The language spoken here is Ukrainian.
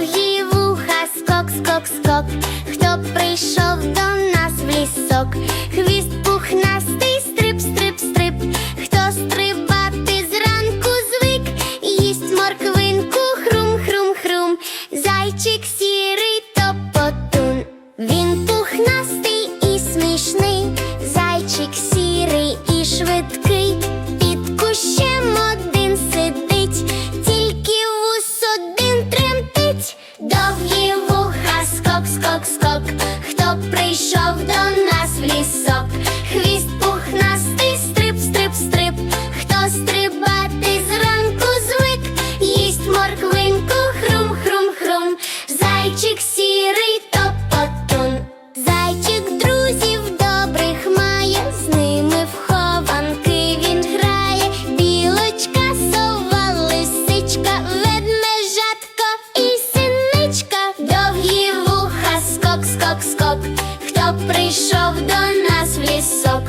довгі вуха, скок, скок, скок, хто прийшов до нас в лісок. скок-скок, хто прийшов до нас в лісок.